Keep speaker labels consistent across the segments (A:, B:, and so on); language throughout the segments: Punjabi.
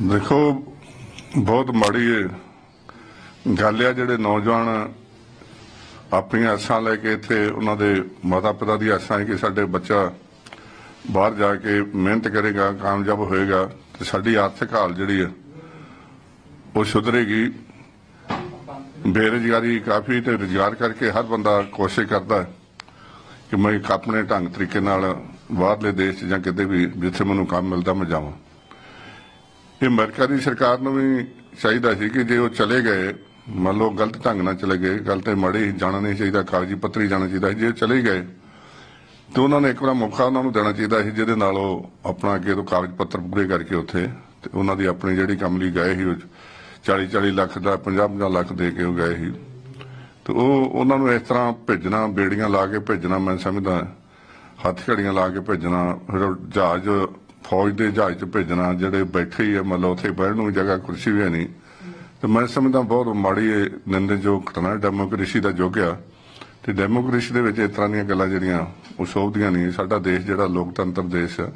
A: ਦੇਖੋ, ਬਹੁਤ ਮਾੜੀ ਗੱਲ ਆ, ਜਿਹੜੇ ਨੌਜਵਾਨ ਆਪਣੀਆਂ ਆਸਾਂ ਲੈ ਕੇ ਇੱਥੇ ਉਹਨਾਂ ਦੇ ਮਾਤਾ ਪਿਤਾ ਦੀ ਆਸਾਂ ਹੈ ਕਿ ਸਾਡੇ ਬੱਚਾ ਬਾਹਰ ਜਾ ਕੇ ਮਿਹਨਤ ਕਰੇਗਾ, ਕਾਮਯਾਬ ਹੋਏਗਾ ਤੇ ਸਾਡੀ ਆਰਥਿਕ ਹਾਲ ਜਿਹੜੀ ਹੈ ਉਹ ਸੁਧਰੇਗੀ। ਬੇਰੁਜ਼ਗਾਰੀ ਕਾਫੀ ਤੇ ਰੁਜ਼ਗਾਰ ਕਰਕੇ ਹਰ ਬੰਦਾ ਕੋਸ਼ਿਸ਼ ਕਰਦਾ ਕਿ ਮੈਂ ਇੱਕ ਆਪਣੇ ਢੰਗ ਤਰੀਕੇ ਨਾਲ ਬਾਹਰਲੇ ਦੇਸ਼ 'ਚ ਜਾਂ ਕਿਤੇ ਵੀ ਜਿੱਥੇ ਮੈਨੂੰ ਕੰਮ ਮਿਲਦਾ, ਮੈਂ ਜਾਵਾਂ। ਇਹ ਅਮਰੀਕਾ ਦੀ ਸਰਕਾਰ ਨੂੰ ਵੀ ਚਾਹੀਦਾ ਸੀ ਕਿ ਜੇ ਉਹ ਚਲੇ ਗਏ, ਮੰਨ ਲਓ ਗਲਤ ਢੰਗ ਨਾਲ ਚਲੇ ਗਏ ਗਲਤ ਤੇ ਮਾੜੀ ਜਾਣਾ ਨਹੀਂ ਚਾਹੀਦਾ ਕਾਗਜ਼ੀ ਪੱਤਰੀ ਜਾਣਾ ਚਾਹੀਦਾ ਜੇ ਚਲੇ ਗਏ, ਤੇ ਉਹਨਾਂ ਨੇ ਇੱਕ ਵਾਰ ਮੌਕਾ ਉਹਨਾਂ ਨੂੰ ਦੇਣਾ ਚਾਹੀਦਾ ਸੀ, ਜਿਹਦੇ ਨਾਲ ਉਹ ਆਪਣਾ ਅੱਗੇ ਤੋਂ ਕਾਗਜ਼ ਪੱਤਰ ਪੂਰੇ ਕਰਕੇ ਉੱਥੇ, ਤੇ ਉਹਨਾਂ ਦੀ ਆਪਣੀ ਜਿਹੜੀ ਕੰਮ ਲਈ ਗਏ ਸੀ, ਉਹ 40 40 ਲੱਖ ਦਾ 50 50 ਲੱਖ ਦੇ ਕੇ ਉਹ ਗਏ ਸੀ। ਤੇ ਉਹ ਉਹਨਾਂ ਨੂੰ ਇਸ ਤਰ੍ਹਾਂ ਭੇਜਣਾ, ਬੇੜੀਆਂ ਲਾ ਕੇ ਭੇਜਣਾ, ਮੈਂ ਸਮਝਦਾ, ਹੱਥ ਘੜੀਆਂ ਲਾ ਕੇ ਭੇਜਣਾ, ਫਿਰ ਉਹ ਜਹਾਜ਼ ਫੌਜ ਦੇ ਜਹਾਜ਼ 'ਚ ਭੇਜਣਾ, ਜਿਹੜੇ ਬੈਠੇ ਹੀ ਆ, ਮਤਲਬ ਉੱਥੇ ਬਹਿਣ ਨੂੰ ਜਗ੍ਹਾ, ਕੁਰਸੀ ਵੀ ਨਹੀਂ। ਤੇ ਮੈਂ ਸਮਝਦਾ ਬਹੁਤ ਮਾੜੀ ਨਿੰਦਣਯੋਗ ਘਟਨਾ ਡੈਮੋਕ੍ਰੇਸੀ ਦਾ ਯੁੱਗ ਆ। ਤੇ ਡੈਮੋਕ੍ਰੇਸੀ ਦੇ ਵਿੱਚ ਇਸ ਤਰ੍ਹਾਂ ਦੀਆਂ ਗੱਲਾਂ ਜਿਹੜੀਆਂ ਉਹ ਸ਼ੋਭਦੀਆਂ ਨਹੀਂ। ਸਾਡਾ ਦੇਸ਼ ਜਿਹੜਾ ਲੋਕਤੰਤਰ ਦੇਸ਼ ਆ।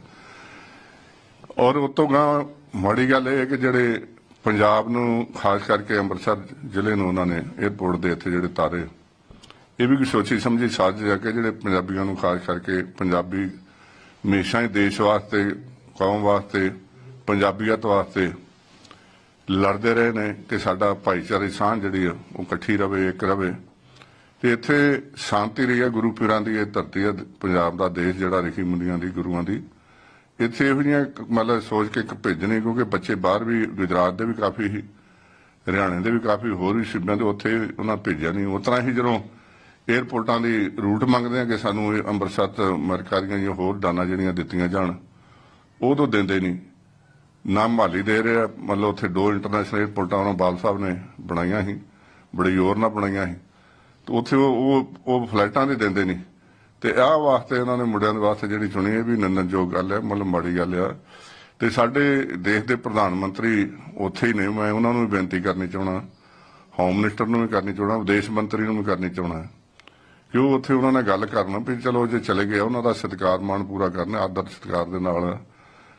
A: ਔਰ ਉਤੋਂ ਗਾਂ ਮਾੜੀ ਗੱਲ ਇਹ ਹੈ ਕਿ ਜਿਹੜੇ ਪੰਜਾਬ ਨੂੰ, ਖਾਸ ਕਰਕੇ ਅੰਮ੍ਰਿਤਸਰ ਜ਼ਿਲ੍ਹੇ ਨੂੰ ਉਹਨਾਂ ਨੇ 에ਅਰਪੋਰਟ ਦੇ ਇੱਥੇ ਜਿਹੜੇ ਤਾਰੇ, ਇਹ ਵੀ ਕੋਈ ਸੋਚੀ ਸਮਝੀ ਸਾਜ਼ਿਸ਼ ਹੈ ਕਿ ਜਿਹੜੇ ਪੰਜਾਬੀਆਂ ਨੂੰ, ਖਾਸ ਕਰਕੇ ਪੰਜਾਬੀ ਹਮੇਸ਼ਾ ਹੀ ਦੇਸ਼ ਵਾਸਤੇ ਕੌਮ ਵਾਸਤੇ, ਪੰਜਾਬੀਅਤ ਵਾਸਤੇ ਲੜਦੇ ਰਹੇ ਨੇ ਕਿ ਸਾਡਾ ਭਾਈਚਾਰੇ ਸਾਂਝ ਜਿਹੜੀ ਆ, ਉਹ ਇਕੱਠੀ ਰਵੇ, ਇੱਕ ਰਵੇ। ਤੇ ਇੱਥੇ ਸ਼ਾਂਤੀ ਰਹੀ ਹੈ ਗੁਰੂ ਪੀਰਾਂ ਦੀ, ਇਹ ਧਰਤੀ ਹੈ ਪੰਜਾਬ ਦਾ ਦੇਸ਼ ਜਿਹੜਾ ਰਿਖੀ ਮੁੰਡੀਆਂ ਦੀ, ਗੁਰੂਆਂ ਦੀ। ਇੱਥੇ ਇਹੋ ਜਿਹੀਆਂ ਮਤਲਬ ਸੋਚ ਕੇ ਇੱਕ ਭੇਜਣੇ, ਕਿਉਂਕਿ ਬੱਚੇ ਬਾਹਰ ਵੀ, ਗੁਜਰਾਤ ਦੇ ਵੀ ਕਾਫੀ ਸੀ ਹਰਿਆਣੇ ਦੇ ਵੀ ਕਾਫੀ, ਹੋਰ ਵੀ ਸੂਬਿਆਂ ਦੇ ਉੱਥੇ ਉਹਨਾਂ ਭੇਜਿਆ ਨਹੀਂ। ਉਸ ਤਰ੍ਹਾਂ ਹੀ ਜਦੋਂ 에ਅਰਪੋਰਟਾਂ ਦੀ ਰੂਟ ਮੰਗਦੇ ਆ ਕਿ ਸਾਨੂੰ ਇਹ ਅੰਮ੍ਰਿਤਸਰ ਤੋਂ ਦੀਆਂ ਜਾਂ ਹੋਰ ਦਾਣਾ ਜਿਹੜੀਆਂ ਦਿੱਤੀਆਂ ਜਾਣ ਉਹ ਤੋਂ ਦਿੰਦੇ ਨਹੀਂ। ਨਾ ਮਾਲੀ ਦੇ ਰਿਹਾ ਮਤਲਬ ਉੱਥੇ ਦੋ ਇੰਟਰਨੈਸ਼ਨਲ ਏਅਰਪੋਰਟਾਂ ਉਹਨਾਂ ਬਾਲ ਸਾਹਿਬ ਨੇ ਬਣਾਈਆਂ ਸੀ, ਬੜੇ ਜ਼ੋਰ ਨਾਲ ਬਣਾਈਆਂ ਸੀ। ਤੇ ਉੱਥੇ ਉਹ ਉਹ ਫਲੈਟਾਂ ਫਲਾਈਟਾਂ ਦੇ ਦਿੰਦੇ ਨਹੀਂ। ਤੇ ਆਹ ਵਾਸਤੇ ਇਹਨਾਂ ਨੇ ਮੁੰਡਿਆਂ ਦੇ ਵਾਸਤੇ ਜਿਹੜੀ ਚੁਣੀ ਇਹ ਵੀ ਨੰਦਨਯੋਗ ਗੱਲ ਹੈ, ਮਤਲਬ ਮਾੜੀ ਗੱਲ ਆ। ਤੇ ਸਾਡੇ ਦੇਸ਼ ਦੇ ਪ੍ਰਧਾਨ ਮੰਤਰੀ ਉੱਥੇ ਹੀ ਨੇ, ਮੈਂ ਉਹਨਾਂ ਨੂੰ ਵੀ ਬੇਨਤੀ ਕਰਨੀ ਚਾਹਣਾ ਹੋਮ ਮਿਨਿਸਟਰ ਨੂੰ ਵੀ ਕਰਨੀ ਚਾਹਣਾ ਵਿਦੇਸ਼ ਮੰਤਰੀ ਨੂੰ ਵੀ ਕਰਨੀ ਚਾਹਣਾ ਕਿ ਉਹ ਉੱਥੇ ਉਹਨਾਂ ਨਾਲ ਗੱਲ ਕਰਨ ਵੀ ਚਲੋ ਜੇ ਚਲੇ ਗਏ ਉਹਨਾਂ ਦਾ ਸਤਿਕਾਰ ਮਾਣ ਪੂਰਾ ਕਰਨ, ਆਦਰ ਸਤਿਕਾਰ ਦੇ ਨਾਲ।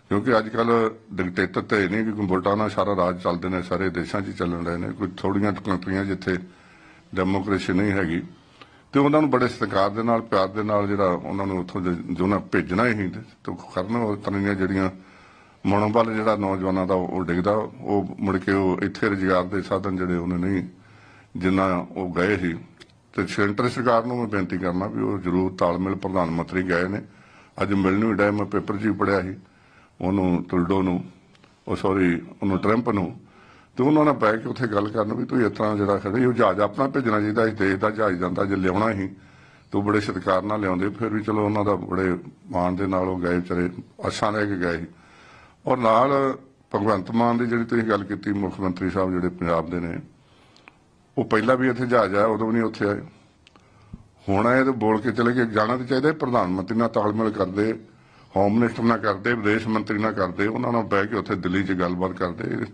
A: ਕਿਉਂਕਿ ਅੱਜ ਕੱਲ ਡਿਕਟੇਟਰ ਤੇ ਨਹੀਂ ਕਿ ਕੰਪਿਊਟਰ ਨਾਲ ਸਾਰਾ ਰਾਜ ਚੱਲਦੇ ਨੇ, ਸਾਰੇ ਦੇਸ਼ਾਂ 'ਚ ਚੱਲਣ ਰਹੇ ਨੇ। ਕੋਈ ਥੋੜੀਆਂ ਕੰਟਰੀਆਂ ਜਿੱਥੇ ਡੈਮੋਕ੍ਰੇਸੀ ਨਹੀਂ ਹੈਗੀ। ਤੇ ਉਹਨਾਂ ਨੂੰ ਬੜੇ ਸਤਿਕਾਰ ਦੇ ਨਾਲ, ਪਿਆਰ ਦੇ ਨਾਲ ਜਿਹੜਾ ਉਹਨਾਂ ਨੂੰ ਉੱਥੋਂ ਜ- ਭੇਜਣਾ ਹੀ ਤੇ ਉਹ ਕਰਨ ਉਹ ਤਰ੍ਹਾਂ ਦੀਆਂ ਜਿਹੜੀਆਂ ਮਨੋਬਲ ਜਿਹੜਾ ਨੌਜਵਾਨਾਂ ਦਾ ਉਹ ਡਿੱਗਦਾ, ਉਹ ਮੁੜ ਕੇ ਉਹ ਇੱਥੇ ਰੁਜ਼ਗਾਰ ਦੇ ਸਾਧਨ ਜਿਹੜੇ ਉਹਨੇ ਨਹੀਂ ਜਿੰਨਾ ਉਹ ਗਏ ਸੀ। ਤੇ ਸੈਂਟਰ ਸਰਕਾਰ ਨੂੰ ਮੈਂ ਬੇਨਤੀ ਕਰਨਾ ਵੀ ਉਹ ਜ਼ਰੂਰ ਤਾਲਮੇਲ ਪ੍ਰਧਾਨ ਮੰਤਰੀ ਗਏ ਨੇ। ਅੱਜ ਮਿਲਣ ਵੀ ਡਿਆ ਮੈਂ ਪੇਪਰ 'ਚ ਵੀ ਪੜਿਆ ਸੀ। ਉਹਨੂੰ ਟੁਲਡੋ ਨੂੰ, ਉਹ ਸੌਰੀ ਉਹਨੂੰ ਟਰੰਪ ਨੂੰ, ਤੇ ਉਹਨਾਂ ਨਾਲ ਬੈ ਕੇ ਉੱਥੇ ਗੱਲ ਕਰਨ ਵੀ ਤੂੰ ਇਸ ਤਰ੍ਹਾਂ ਜਿਹੜਾ ਖੜੇ ਉਹ ਜਹਾਜ਼ ਆਪਣਾ ਭੇਜਣਾ ਚਾਹੀਦਾ ਇਸ ਦੇਸ਼ ਦਾ ਜਹਾਜ਼ ਜਾਂਦਾ ਜੇ ਲਿਆਉਣਾ ਹੀ ਤੂੰ ਬੜੇ ਸਤਿਕਾਰ ਨਾਲ ਲਿਆਉਂਦੇ, ਫਿਰ ਵੀ ਚਲੋ ਉਹਨਾਂ ਦਾ ਬੜੇ ਮਾਣ ਦੇ ਨਾਲ ਉਹ ਗਏ ਵਿਚਾਰੇ, ਆਸਾਂ ਲੈ ਕੇ ਗਏ ਸੀ। ਔਰ ਨਾਲ ਭਗਵੰਤ ਮਾਨ ਦੀ ਜਿਹੜੀ ਤੁਸੀਂ ਗੱਲ ਕੀਤੀ, ਮੁੱਖ ਮੰਤਰੀ ਸਾਹਿਬ ਜਿਹੜੇ ਪੰਜਾਬ ਦੇ ਨੇ, ਉਹ ਪਹਿਲਾਂ ਵੀ ਇੱਥੇ ਜਹਾਜ਼ ਆਇਆ, ਉਦੋਂ ਵੀ ਨਹੀਂ ਉੱਥੇ ਆਏ। ਹੁਣ ਆਏ ਤੇ ਬੋਲ ਕੇ ਚਲੇ ਗਏ, ਜਾਣਾ ਤਾਂ ਚਾਹੀਦਾ ਪ੍ਰਧਾਨ ਮੰਤਰੀ ਨਾਲ ਤਾਲਮੇਲ ਕਰਦੇ ਹੋਮ ਮਿਨਿਸਟਰ ਨਾਲ ਕਰਦੇ, ਵਿਦੇਸ਼ ਮੰਤਰੀ ਨਾਲ ਕਰਦੇ, ਉਹਨਾਂ ਨਾਲ ਬਹਿ ਕੇ ਉੱਥੇ ਦਿੱਲੀ 'ਚ ਗੱਲਬਾਤ ਕਰਦੇ।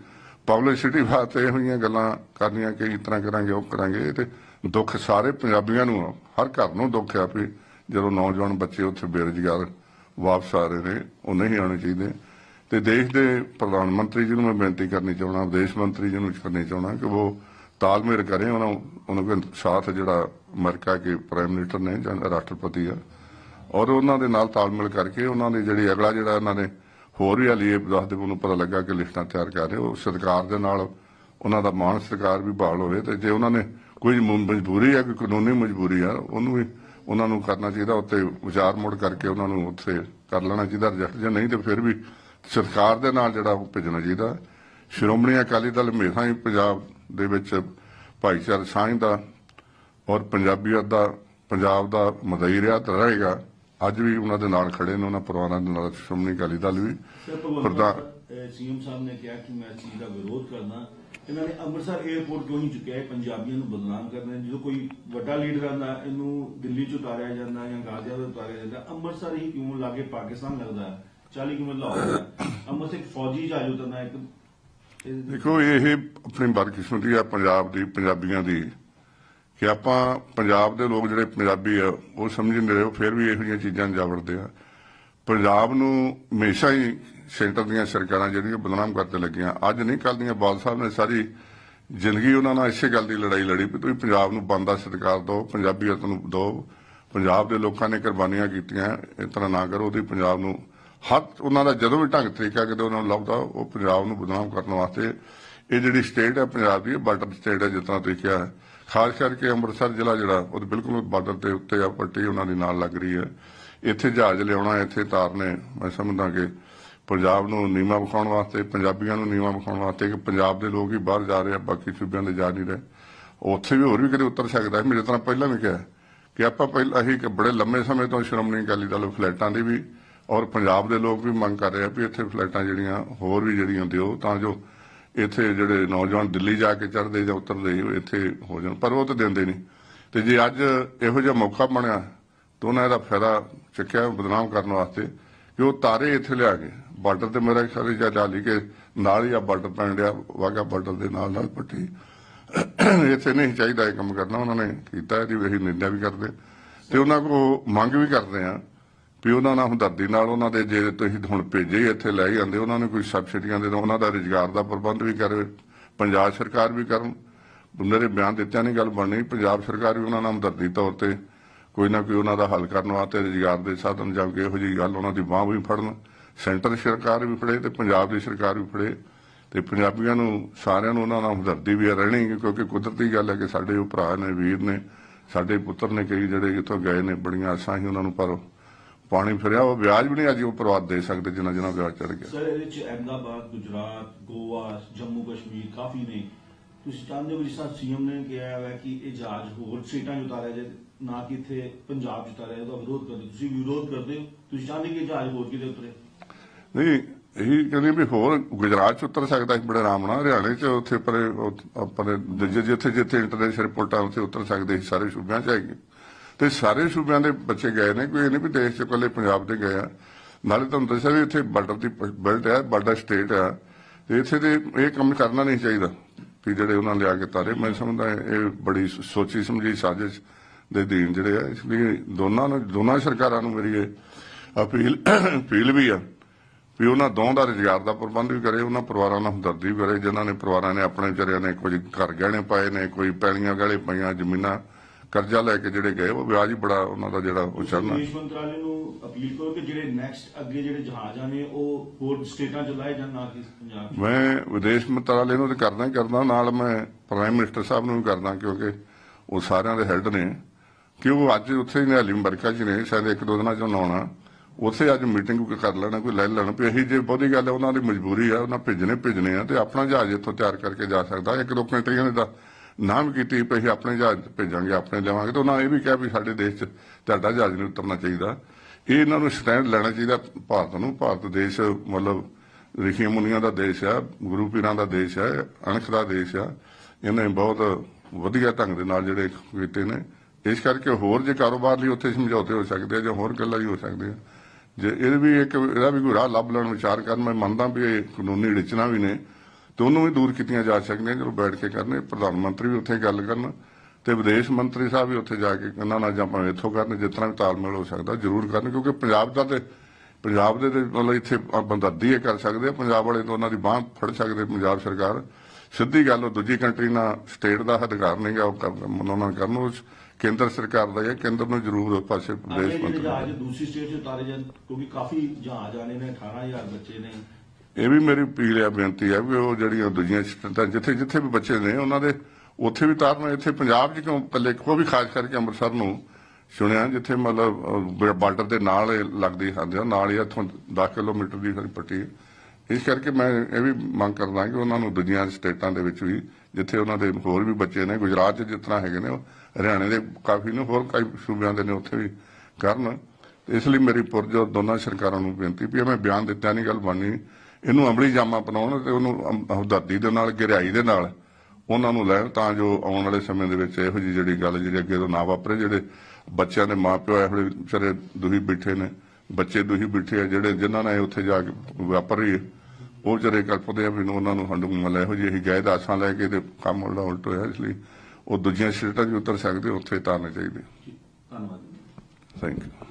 A: ਪਬਲਿਸਿਟੀ ਵਾਸਤੇ ਇਹੋ ਗੱਲਾਂ ਕਰਨੀਆਂ ਕਿ ਇਸ ਤਰ੍ਹਾਂ ਕਰਾਂਗੇ, ਉਹ ਕਰਾਂਗੇ। ਤੇ ਦੁੱਖ ਸਾਰੇ ਪੰਜਾਬੀਆਂ ਨੂੰ ਹਰ ਘਰ ਨੂੰ ਦੁੱਖ ਆ ਵੀ ਜਦੋਂ ਨੌਜਵਾਨ ਬੱਚੇ ਉੱਥੇ ਬੇਰੁਜ਼ਗਾਰ ਵਾਪਸ ਆ ਰਹੇ ਨੇ ਉਹ ਨਹੀਂ ਆਉਣੇ ਚਾਹੀਦੇ। ਤੇ ਦੇਸ਼ ਦੇ ਪ੍ਰਧਾਨ ਮੰਤਰੀ ਜੀ ਨੂੰ ਮੈਂ ਬੇਨਤੀ ਕਰਨੀ ਚਾਹੁੰਦਾ, ਵਿਦੇਸ਼ ਮੰਤਰੀ ਜੀ ਨੂੰ ਕਰਨੀ ਚਾਹੁੰਦਾ ਕਿ ਉਹ ਤਾਲਮੇਲ ਕਰੇ। ਉਹਨਾਂ ਉਹਨਾਂ ਦੇ ਸਾਥ ਜਿਹੜਾ ਅਮਰੀਕਾ ਕੇ ਪ੍ਰਾਈਮ ਮਿਨਿਸਟਰ ਨੇ ਜਾਂ ਰਾਸ਼ਟਰਪਤੀ ਆ। ਔਰ ਉਹਨਾਂ ਦੇ ਨਾਲ ਤਾਲਮੇਲ ਕਰਕੇ ਉਹਨਾਂ ਦੇ ਜਿਹੜੀ ਅਗਲਾ ਜਿਹੜਾ ਉਹਨਾਂ ਨੇ ਹੋਰ ਵੀ ਹਾਲੀ ਦੱਸਦੇ ਉਹਨੂੰ ਪਤਾ ਲੱਗਾ ਕਿ ਲਿਸਟਾਂ ਤਿਆਰ ਕਰ ਰਹੇ ਉਹ ਸਰਕਾਰ ਦੇ ਨਾਲ ਉਹਨਾਂ ਦਾ ਮਾਨ ਸਰਕਾਰ ਵੀ ਬਹਾਲ ਹੋਵੇ ਤੇ ਜੇ ਉਹਨਾਂ ਨੇ ਕੋਈ ਮਜਬੂਰੀ ਹੈ, ਕੋਈ ਕਾਨੂੰਨੀ ਮਜਬੂਰੀ ਆ ਉਹਨੂੰ ਵੀ ਉਹਨਾਂ ਨੂੰ ਕਰਨਾ ਚਾਹੀਦਾ ਉੱਤੇ ਵਿਚਾਰ ਮੁੜ ਕਰਕੇ ਉਹਨਾਂ ਨੂੰ ਉੱਥੇ ਕਰ ਲੈਣਾ ਚਾਹੀਦਾ ਰਿਜੈਕਟ ਜਾਂ ਨਹੀਂ ਤੇ ਫਿਰ ਵੀ ਸਰਕਾਰ ਦੇ ਨਾਲ ਜਿਹੜਾ ਉਹ ਭੇਜਣਾ ਚਾਹੀਦਾ। ਸ਼੍ਰੋਮਣੀ ਅਕਾਲੀ ਦਲ ਹਮੇਸ਼ਾ ਹੀ ਪੰਜਾਬ ਦੇ ਵਿੱਚ ਭਾਈਚਾਰਕ ਸਾਂਝ ਦਾ ਔਰ ਪੰਜਾਬੀਅਤ ਦਾ, ਪੰਜਾਬ ਦਾ ਮਦਈ ਰਿਹਾ ਰਹੇਗਾ। ਅੱਜ ਵੀ ਉਹਨਾਂ ਦੇ ਨਾਲ ਖੜੇ ਨੇ ਉਹਨਾਂ ਪਰਿਵਾਰਾਂ ਦੇ ਨਾਲ ਸ਼੍ਰੋਮਣੀ ਅਕਾਲੀ ਦਲ ਵੀ। ਪ੍ਰਧਾਨ
B: ਸੀਐਮ ਸਾਹਿਬ ਨੇ ਕਿਹਾ ਕਿ ਮੈਂ ਇਸ ਚੀਜ਼ ਦਾ ਵਿਰੋਧ ਕਰਨਾ ਇਹਨਾਂ ਨੇ ਅੰਮ੍ਰਿਤਸਰ 에ਅਰਪੋਰਟ ਕਿਉਂ ਨਹੀਂ ਚੁੱਕਿਆ? ਹੈ ਪੰਜਾਬੀਆਂ ਨੂੰ ਬਦਨਾਮ ਕਰਨਾ ਹੈ। ਜਦੋਂ ਕੋਈ ਵੱਡਾ ਲੀਡਰ ਆਉਂਦਾ ਇਹਨੂੰ ਦਿੱਲੀ ਚ ਉਤਾਰਿਆ ਜਾਂਦਾ ਜਾਂ ਗਾਜ਼ੀਆਬਾਦ ਉਤਾਰਿਆ ਜਾਂਦਾ ਅੰਮ੍ਰਿਤਸਰ ਹੀ ਕਿਉਂ ਲਾਗੇ ਪਾਕਿਸਤਾਨ ਲੱਗਦਾ? ਹੈ? 40 ਕਿਲੋਮੀਟਰ ਲਾਹੌਰ ਹੈ। ਅੰਮ੍ਰਿਤਸਰ ਇੱਕ ਫੌਜੀ ਜਹਾਜ਼ ਉਤਰਨਾ ਇੱਕ
A: ਦੇਖੋ ਇਹ ਆਪਣੀ ਬਦਕਿਸਮਤੀ ਆ ਪੰਜਾਬ ਦੀ ਪੰਜਾਬੀਆਂ ਦੀ। ਕਿ ਆਪਾਂ ਪੰਜਾਬ ਦੇ ਲੋਕ ਜਿਹੜੇ ਪੰਜਾਬੀ ਆ, ਉਹ ਸਮਝ ਨਹੀਂ ਰਹੇ, ਉਹ ਫਿਰ ਵੀ ਇਹੋ ਜਿਹੀਆਂ ਚੀਜ਼ਾਂ 'ਚ ਜਾ ਵੜਦੇ ਆ। ਪੰਜਾਬ ਨੂੰ ਹਮੇਸ਼ਾ ਹੀ ਸੈਂਟਰ ਦੀਆਂ ਸਰਕਾਰਾਂ ਜਿਹੜੀਆਂ ਬਦਨਾਮ ਕਰਦੇ ਲੱਗੀਆਂ, ਅੱਜ ਨਹੀਂ ਕੱਲ ਦੀਆਂ ਬਾਲ ਸਾਹਿਬ ਨੇ ਸਾਰੀ ਜ਼ਿੰਦਗੀ ਉਹਨਾਂ ਨਾਲ ਇਸੇ ਗੱਲ ਦੀ ਲੜਾਈ ਲੜੀ ਵੀ ਤੁਸੀਂ ਪੰਜਾਬ ਨੂੰ ਬੰਦਾ ਸਤਿਕਾਰ ਦਿਓ ਪੰਜਾਬੀਅਤ ਨੂੰ ਦਿਓ। ਪੰਜਾਬ ਦੇ ਲੋਕਾਂ ਨੇ ਕੁਰਬਾਨੀਆਂ ਕੀਤੀਆਂ, ਇਸ ਤਰ੍ਹਾਂ ਨਾ ਕਰੋ, ਉਹਦੀ ਪੰਜਾਬ ਨੂੰ ਹੱਥ, ਉਹਨਾਂ ਦਾ ਜਦੋਂ ਵੀ ਢੰਗ ਤਰੀਕਾ ਕਿਤੇ ਉਹਨਾਂ ਨੂੰ ਲੱਭਦਾ, ਉਹ ਪੰਜਾਬ ਨੂੰ ਬਦਨਾਮ ਕਰਨ ਵਾਸਤੇ ਇਹ ਜਿਹੜੀ ਸਟੇਟ ਹੈ ਪੰਜਾਬ ਦੀ ਬਾਰਡਰ ਸਟੇਟ ਹੈ ਜਿਸ ਤਰ੍ਹਾਂ ਤੁਸੀਂ ਕਿਹਾ ਹੈ। ਖਾਸ ਕਰਕੇ ਅੰਮ੍ਰਿਤਸਰ ਜ਼ਿਲ੍ਹਾ ਜਿਹੜਾ, ਉਹ ਬਿਲਕੁਲ ਬਾਰਡਰ ਦੇ ਉੱਤੇ ਆ, ਪੱਟੀ ਉਹਨਾਂ ਦੀ ਨਾਲ ਲੱਗ ਰਹੀ ਹੈ ਇੱਥੇ ਜਹਾਜ਼ ਲਿਆਉਣਾ, ਇੱਥੇ ਤਾਰਨੇ ਮੈਂ ਸਮਝਦਾ ਕਿ ਪੰਜਾਬ ਨੂੰ ਨੀਮਾ ਵਿਖਾਉਣ ਵਾਸਤੇ, ਪੰਜਾਬੀਆਂ ਨੂੰ ਨੀਮਾ ਵਿਖਾਉਣ ਵਾਸਤੇ ਕਿ ਪੰਜਾਬ ਦੇ ਲੋਕ ਹੀ ਬਾਹਰ ਜਾ ਰਹੇ ਆ, ਬਾਕੀ ਸੂਬਿਆਂ ਦੇ ਜਾ ਨਹੀਂ ਰਹੇ ਉੱਥੇ ਵੀ ਹੋਰ ਵੀ ਕਿਤੇ ਉਤਰ ਸਕਦਾ ਹੈ, ਮੇਰੇ ਤਰ੍ਹਾਂ ਪਹਿਲਾਂ ਵੀ ਕਿਹਾ ਕਿ ਆਪਾਂ ਪਹਿਲਾਂ ਹੀ ਬੜੇ ਲੰਮੇ ਸਮੇਂ ਤੋਂ ਸ਼੍ਰੋਮਣੀ ਅਕਾਲੀ ਦਲ ਫਲੈਟਾਂ ਦੀ ਵੀ ਔਰ ਪੰਜਾਬ ਦੇ ਲੋਕ ਵੀ ਮੰਗ ਕਰ ਰਹੇ ਆ ਵੀ ਇੱਥੇ ਫਲੈਟਾਂ ਜਿਹੜੀਆਂ, ਹੋਰ ਵੀ ਜਿਹੜੀਆਂ ਦਿਓ ਤਾਂ ਜੋ ਇੱਥੇ ਜਿਹੜੇ ਨੌਜਵਾਨ ਦਿੱਲੀ ਜਾ ਕੇ ਚੜਦੇ ਜਾਂ ਉਤਰਦੇ, ਇੱਥੇ ਹੋ ਜਾਣ, ਪਰ ਉਹ ਤਾਂ ਦਿੰਦੇ ਨਹੀਂ। ਤੇ ਜੇ ਅੱਜ ਇਹੋ ਜਿਹਾ ਮੌਕਾ ਬਣਿਆ, ਤਾਂ ਉਹਨਾਂ ਇਹਦਾ ਫਾਇਦਾ ਚੱਕਿਆ, ਬਦਨਾਮ ਕਰਨ ਵਾਸਤੇ ਕਿ ਉਹ ਤਾਰੇ ਇੱਥੇ ਲਿਆ ਕੇ, ਬਾਰਡਰ ਤੇ ਮੇਰਾ ਖਿਆਲ ਜਾਂ ਡਾਲੀ ਕੇ ਨਾਲ ਹੀ ਆ ਬਾਰਡਰ ਪੈਣ ਡਿਆ, ਵਾਗਾ ਬਾਰਡਰ ਦੇ ਨਾਲ ਨਾਲ ਪੱਟੀ। ਇੱਥੇ ਨਹੀਂ ਚਾਹੀਦਾ ਇਹ ਕੰਮ ਕਰਨਾ, ਉਹਨਾਂ ਨੇ ਕੀਤਾ, ਇਹਦੀ ਅਸੀਂ ਨਿੰਦਿਆ ਵੀ ਕਰਦੇ। ਤੇ ਉਹਨਾਂ ਕੋ ਮੰਗ ਵੀ ਕਰਦੇ ਆ ਵੀ ਉਹਨਾਂ ਨਾਲ ਹਮਦਰਦੀ ਨਾਲ ਉਹਨਾਂ ਦੇ ਜੇ ਤੁਸੀਂ ਹੁਣ ਭੇਜੇ ਹੀ ਇੱਥੇ ਲੈ ਹੀ ਆਂਦੇ ਉਹਨਾਂ ਨੂੰ ਕੋਈ ਸਬਸਿਡੀਆਂ ਦੇ ਦਿਓ, ਉਹਨਾਂ ਦਾ ਰੁਜ਼ਗਾਰ ਦਾ ਪ੍ਰਬੰਧ ਵੀ ਕਰੇ, ਪੰਜਾਬ ਸਰਕਾਰ ਵੀ ਕਰਨ। ਮੇਰੇ ਬਿਆਨ ਦਿੱਤਿਆਂ ਨਹੀਂ ਗੱਲ ਬਣਨੀ, ਪੰਜਾਬ ਸਰਕਾਰ ਵੀ ਉਹਨਾਂ ਨਾਲ ਹਮਦਰਦੀ ਤੌਰ ਤੇ ਕੋਈ ਨਾ ਕੋਈ ਉਹਨਾਂ ਦਾ ਹੱਲ ਕਰਨ ਵਾਸਤੇ ਰੁਜ਼ਗਾਰ ਦੇ ਸਾਧਨ ਜਾਂ ਕਿ ਇਹੋ ਜਿਹੀ ਗੱਲ ਉਹਨਾਂ ਦੀ ਬਾਹ ਵੀ ਫੜਨ। ਸੈਂਟਰ ਸਰਕਾਰ ਵੀ ਫੜੇ ਤੇ ਪੰਜਾਬ ਦੀ ਸਰਕਾਰ ਵੀ ਫੜੇ ਤੇ ਪੰਜਾਬੀਆਂ ਨੂੰ, ਸਾਰਿਆਂ ਨੂੰ ਉਹਨਾਂ ਨਾਲ ਹਮਦਰਦੀ ਵੀ ਰਹਿਣੀ, ਕਿਉਂਕਿ ਕੁਦਰਤੀ ਗੱਲ ਹੈ ਕਿ ਸਾਡੇ ਉਹ ਭਰਾ ਨੇ, ਵੀਰ ਨੇ, ਸਾਡੇ ਪੁੱਤਰ ਨੇ ਕਈ ਜਿਹੜੇ ਇੱਥੋਂ ਗਏ ਨੇ, ਬੜੀਆਂ ਆਸਾਂ ਸੀ ਉਹਨਾਂ ਨੂੰ ਪਰ ਪਾਣੀ ਫਿਰਿਆ ਉਹ ਵਿਆਜ ਵੀ ਨਹੀਂ ਅੱਜ ਉਹ ਪਰਵਾਦ ਦੇ ਸਕਦੇ ਜਿੰਨਾ ਜਿੰਨਾ ਵਿਆਜ ਚੜ ਗਿਆ।
B: ਸਰ ਇਹਦੇ ਚ ਅਹਿਮਦਾਬਾਦ ਗੁਜਰਾਤ ਗੋਆ ਜੰਮੂ ਕਸ਼ਮੀਰ ਕਾਫੀ ਨੇ। ਤੁਸੀਂ ਚਾਹੁੰਦੇ ਹੋ ਜਿਸ ਸੀਐਮ ਨੇ ਕਿਹਾ ਹੈ ਕਿ ਇਹ ਜਹਾਜ਼ ਹੋਰ ਸਟੇਟਾਂ 'ਚ ਉਤਾਰਿਆ ਜਾਏ ਨਾ ਕਿ ਇੱਥੇ ਪੰਜਾਬ 'ਚ ਉਤਾਰਿਆ ਉਹਦਾ ਵਿਰੋਧ ਕਰਦੇ। ਤੁਸੀਂ ਵਿਰੋਧ ਕਰਦੇ ਹੋ? ਤੁਸੀਂ ਚਾਹੁੰਦੇ ਕਿ ਜਹਾਜ਼ ਹੋਰ ਕਿਤੇ ਉਤਰੇ?
A: ਨਹੀਂ ਇਹੀ ਕਹਿੰਦੇ ਵੀ ਹੋਰ ਗੁਜਰਾਤ ਚ ਉਤਰ ਸਕਦਾ ਸੀ ਬੜੇ ਆਰਾਮ ਨਾਲ। ਹਰਿਆਣੇ ਚ ਉੱਥੇ ਪਰੇ ਆਪਣੇ ਜਿੱਥੇ ਜਿੱਥੇ ਇੰਟਰਨੈਸ਼ਨਲ ਰਿਪੋਰਟਾਂ ਉੱਥੇ ਉਤਰ ਸਕਦੇ ਸਾਰੇ ਸੂਬਿਆਂ ਚ ਹੈਗੇ। ਤੇ ਸਾਰੇ ਸੂਬਿਆਂ ਦੇ ਬੱਚੇ ਗਏ ਨੇ, ਕੋਈ ਇਹ ਨਹੀਂ ਵੀ ਦੇਸ਼ ਚ ਇਕੱਲੇ ਪੰਜਾਬ ਦੇ ਗਏ ਆ। ਨਾਲੇ ਤੁਹਾਨੂੰ ਦੱਸਿਆ ਵੀ ਇੱਥੇ ਬਾਰਡਰ ਦੀ ਬੈਲਟ ਹੈ ਬਾਰਡਰ ਸਟੇਟ ਆ। ਤੇ ਇੱਥੇ ਦੇ ਇਹ ਕੰਮ ਕਰਨਾ ਨਹੀਂ ਚਾਹੀਦਾ ਵੀ ਜਿਹੜੇ ਉਹਨਾਂ ਲਿਆ ਕੇ ਤਾਰੇ। ਮੈਂ ਸਮਝਦਾ ਇਹ ਬੜੀ ਸੋਚੀ ਸਮਝੀ ਸਾਜ਼ਿਸ਼ ਦੇ ਦੀਨ ਜਿਹੜੇ ਆ। ਇਸ ਲਈ ਦੋਨਾਂ ਨੂੰ, ਦੋਨਾਂ ਸਰਕਾਰਾਂ ਨੂੰ ਮੇਰੀ ਇਹ ਅਪੀਲ ਅਪੀਲ ਵੀ ਆ ਵੀ ਉਹਨਾਂ ਦੋਵਾਂ ਦਾ ਰੁਜ਼ਗਾਰ ਦਾ ਪ੍ਰਬੰਧ ਵੀ ਕਰੇ, ਉਹਨਾਂ ਪਰਿਵਾਰਾਂ ਨਾਲ ਹਮਦਰਦੀ ਵੀ ਕਰੇ। ਜਿਨ੍ਹਾਂ ਨੇ ਪਰਿਵਾਰਾਂ ਨੇ ਆਪਣੇ ਵਿਚਾਰਿਆਂ ਨੇ ਕੁਝ ਘਰ ਗਹਿਣੇ ਪਾਏ ਨੇ, ਕੋਈ ਪੈਲੀਆਂ ਗਾਲੇ ਪਈਆਂ, ਜ਼ਮੀਨਾਂ ਕਰਜ਼ਾ ਲੈ ਕੇ ਜਿਹੜੇ ਗਏ ਉਹ ਵਿਆਜ ਹੀ ਬੜਾ ਉਹਨਾਂ ਦਾ ਜਿਹੜਾ ਉਹ ਚੜਨਾ
B: ਵਿਦੇਸ਼ ਮੰਤਰਾਲੇ ਨੂੰ ਅਪੀਲ ਕਰੋ ਕਿ ਜਿਹੜੇ ਨੈਕਸਟ ਅੱਗੇ ਜਿਹੜੇ ਜਹਾਜ਼ਾਂ ਨੇ ਉਹ ਹੋਰ ਸਟੇਟਾਂ 'ਚ ਲਾਏ ਜਾਣ ਨਾ ਕਿ ਪੰਜਾਬ 'ਚ।
A: ਮੈਂ ਵਿਦੇਸ਼ ਮੰਤਰਾਲੇ ਨੂੰ ਤੇ ਕਰਦਾ ਹੀ ਕਰਦਾ ਨਾਲ ਮੈਂ ਪ੍ਰਾਈਮ ਮਿਨਿਸਟਰ ਸਾਹਿਬ ਨੂੰ ਵੀ ਕਰਦਾ ਕਿਉਂਕਿ ਉਹ ਸਾਰਿਆਂ ਦੇ ਹੈੱਡ ਨੇ। ਕਿ ਉਹ ਅੱਜ ਉੱਥੇ ਨੇ ਹਲੀ ਅਮਰੀਕਾ 'ਚ ਨੇ ਸ਼ਾਇਦ ਇੱਕ ਦੋ ਦਿਨਾਂ 'ਚ ਆਉਣਾ। ਉੱਥੇ ਅੱਜ ਮੀਟਿੰਗ ਕੋਈ ਕਰ ਲੈਣਾ ਕੋਈ ਲੈ ਲੈਣਾ ਵੀ ਇਹੀ ਜੇ ਬਹੁਤੀ ਗੱਲ ਹੈ ਉਹਨਾਂ ਦੀ ਮਜਬੂਰੀ ਆ ਉਹਨਾਂ ਭੇਜਣੇ ਭੇਜਣੇ ਆ ਤੇ ਆਪਣਾ ਜਹਾਜ਼ ਇੱਥੋਂ ਤਿਆਰ ਕਰਕੇ ਜਾ ਸਕਦਾ ਇੱਕ ਦੋ ਕੰਟਰੀਆਂ ਨਾ ਵੀ ਕੀਤੀ ਵੀ ਅਸੀਂ ਆਪਣੇ ਜਹਾਜ਼ ਭੇਜਾਂਗੇ, ਆਪਣੇ ਲਿਆਵਾਂਗੇ ਤਾਂ ਉਹਨਾਂ ਇਹ ਵੀ ਕਿਹਾ ਵੀ ਸਾਡੇ ਦੇਸ਼ 'ਚ ਤੁਹਾਡਾ ਜਹਾਜ਼ ਨਹੀਂ ਉਤਰਨਾ ਚਾਹੀਦਾ। ਇਹ ਇਹਨਾਂ ਨੂੰ ਸਟੈਂਡ ਲੈਣਾ ਚਾਹੀਦਾ। ਭਾਰਤ ਨੂੰ, ਭਾਰਤ ਦੇਸ਼, ਮਤਲਬ ਰਿਸ਼ੀ ਮੁਨੀਆਂ ਦਾ ਦੇਸ਼ ਆ, ਗੁਰੂ ਪੀਰਾਂ ਦਾ ਦੇਸ਼ ਆ, ਅਣਖ ਦਾ ਦੇਸ਼ ਆ। ਇਹਨੇ ਬਹੁਤ ਵਧੀਆ ਢੰਗ ਦੇ ਨਾਲ ਜਿਹੜੇ ਕੀਤੇ ਨੇ। ਇਸ ਕਰਕੇ ਹੋਰ ਜੇ ਕਾਰੋਬਾਰ ਲਈ ਉੱਥੇ ਸਮਝੌਤੇ ਹੋ ਸਕਦੇ ਆ ਜਾਂ ਹੋਰ ਗੱਲਾਂ ਹੀ ਹੋ ਸਕਦੀਆਂ। ਜੇ ਇਹ ਵੀ ਇੱਕ, ਇਹਦਾ ਵੀ ਕੋਈ ਰਾਹ ਲੱਭ ਲੈਣ, ਵਿਚਾਰ ਕਰਨ, ਮੈਂ ਮੰਨਦਾ ਵੀ ਇਹ ਕਾਨੂੰਨੀ ਢਿੱਚਣਾ ਵੀ ਨੇ। ਤੇ ਉਹਨੂੰ ਵੀ ਦੂਰ ਕੀਤੀਆਂ ਜਾ ਸਕਦੀਆਂ ਜਦੋਂ ਬੈਠ ਕੇ ਕਰਨੇ ਪ੍ਰਧਾਨ ਮੰਤਰੀ ਵੀ ਉੱਥੇ ਗੱਲ ਕਰਨ ਤੇ ਵਿਦੇਸ਼ ਮੰਤਰੀ ਸਾਹਿਬ ਵੀ ਉੱਥੇ ਜਾ ਕੇ ਇਹਨਾਂ ਨਾਲ ਜਾਂ ਭਾਵੇਂ ਇੱਥੋਂ ਕਰਨ ਤਰ੍ਹਾਂ ਵੀ ਤਾਲਮੇਲ ਹੋ ਸਕਦਾ ਜ਼ਰੂਰ ਕਰਨ ਕਿਉਂਕਿ ਪੰਜਾਬ ਦਾ ਤੇ ਪੰਜਾਬ ਦੇ ਤੇ ਮਤਲਬ ਇੱਥੇ ਬੰਦਰਦੀ ਇਹ ਕਰ ਸਕਦੇ ਪੰਜਾਬ ਵਾਲੇ ਤੋਂ ਉਹਨਾਂ ਦੀ ਬਾਹ ਫੜ ਸਕਦੇ ਪੰਜਾਬ ਸਰਕਾਰ। ਸਿੱਧੀ ਗੱਲ ਉਹ ਦੂਜੀ ਕੰਟਰੀ ਨਾਲ ਸਟੇਟ ਦਾ ਅਧਿਕਾਰ ਨਹੀਂਗਾ ਉਹ ਕਰ- ਉਹਨਾਂ ਨਾਲ ਕਰਨ ਉਹ ਕੇਂਦਰ ਸਰਕਾਰ ਦਾ ਹੈ ਕੇਂਦਰ ਨੂੰ ਜ਼ਰੂਰ ਉਸ ਪਾਸੇ ਵਿਦੇਸ਼ ਮੰਤਰੀ
B: ਦੂਸਰੀ ਸਟੇਟ 'ਚ ਉਤਾਰੇ ਜਾਣ ਕਿਉਂਕਿ ਕਾਫੀ ਜਹਾਜ਼ ਆਣੇ ਨੇ 18000 ਬੱਚੇ ਨੇ
A: ਇਹ ਵੀ ਮੇਰੀ ਅਪੀਲ ਹੈ ਬੇਨਤੀ ਹੈ ਵੀ ਉਹ ਜਿਹੜੀਆਂ ਦੂਜੀਆਂ ਸਟੇਟਾਂ ਜਿੱਥੇ ਜਿੱਥੇ ਵੀ ਬੱਚੇ ਨੇ, ਉਹਨਾਂ ਦੇ ਉੱਥੇ ਵੀ ਤਾਰਨ, ਇੱਥੇ ਪੰਜਾਬ 'ਚ ਕਿਉਂ ਇਕੱਲੇ ਕੋ ਵੀ ਖਾਸ ਕਰਕੇ ਅੰਮ੍ਰਿਤਸਰ ਨੂੰ ਸੁਣਿਆ, ਜਿੱਥੇ ਮਤਲਬ ਬਾਰਡਰ ਦੇ ਨਾਲ ਲੱਗਦੀ ਹੁੰਦੇ ਆ, ਨਾਲ ਹੀ ਇੱਥੋਂ 10 ਕਿਲੋਮੀਟਰ ਦੀ ਸਾਡੀ ਪੱਟੀ ਇਸ ਕਰਕੇ ਮੈਂ ਇਹ ਵੀ ਮੰਗ ਕਰਦਾ ਕਿ ਉਹਨਾਂ ਨੂੰ ਦੂਜੀਆਂ ਸਟੇਟਾਂ ਦੇ ਵਿੱਚ ਵੀ, ਜਿੱਥੇ ਉਹਨਾਂ ਦੇ ਹੋਰ ਵੀ ਬੱਚੇ ਨੇ, ਗੁਜਰਾਤ 'ਚ ਜਿਸ ਤਰ੍ਹਾਂ ਹੈਗੇ ਨੇ, ਉਹ ਹਰਿਆਣੇ ਦੇ ਕਾਫੀ ਨੇ, ਹੋਰ ਕਈ ਸੂਬਿਆਂ ਦੇ ਨੇ ਉੱਥੇ ਵੀ ਕਰਨ। ਇਸ ਲਈ ਮੇਰੀ ਪੁਰਜੋ ਦੋਨਾਂ ਸਰਕਾਰਾਂ ਨੂੰ ਬੇਨਤੀ ਵੀ ਇਹ ਮੈਂ ਬਿਆਨ ਦਿੱਤਾ ਨਹੀਂ ਗੱਲ ਬਣਨੀ। ਇਹਨੂੰ ਅਮਲੀ ਜਾਮਾ ਅਪਣਾਉਣ ਤੇ ਉਹਨੂੰ ਹਮ- ਹਮਦਰਦੀ ਦੇ ਨਾਲ ਗਹਿਰਾਈ ਦੇ ਨਾਲ ਉਹਨਾਂ ਨੂੰ ਲੈਣ ਤਾਂ ਜੋ ਆਉਣ ਵਾਲੇ ਸਮੇਂ ਦੇ ਵਿੱਚ ਇਹੋ ਜਿਹੀ ਜਿਹੜੀ ਗੱਲ ਜਿਹੜੀ ਅੱਗੇ ਤੋਂ ਨਾ ਵਾਪਰੇ ਜਿਹੜੇ ਬੱਚਿਆਂ ਦੇ ਮਾਪਿਓ ਇਹੋ ਜਿਹੇ ਵਿਚਾਰੇ ਦੁਹੀ ਬੈਠੇ ਨੇ ਬੱਚੇ ਦੁਹੀ ਬੈਠੇ ਆ ਜਿਹੜੇ ਜਿਨ੍ਹਾਂ ਨੇ ਉੱਥੇ ਜਾ ਕੇ ਵਾਪਰ ਰਹੀ ਉਹ ਵਿਚਾਰੇ ਕਲਪਦੇ ਆ ਵੀ ਉਹਨਾਂ ਨੂੰ ਹੰਡੂ ਮਲ ਇਹੋ ਜਿਹੀ ਗਾਇਦ ਆਸਾਂ ਲੈ ਕੇ ਤੇ ਕੰਮ ਉਲਟਾ ਉਲਟ ਹੋਇਆ ਇਸ ਲਈ ਉਹ ਦੂਜੀਆਂ ਸਟੇਟਾਂ 'ਚ ਉਤਰ ਸਕਦੇ ਉੱਥੇ ਤਾਰਨੇ ਚਾਹੀਦੇ
B: ਧੰਨਵਾਦ
A: ਥੈਂਕ ਯੂ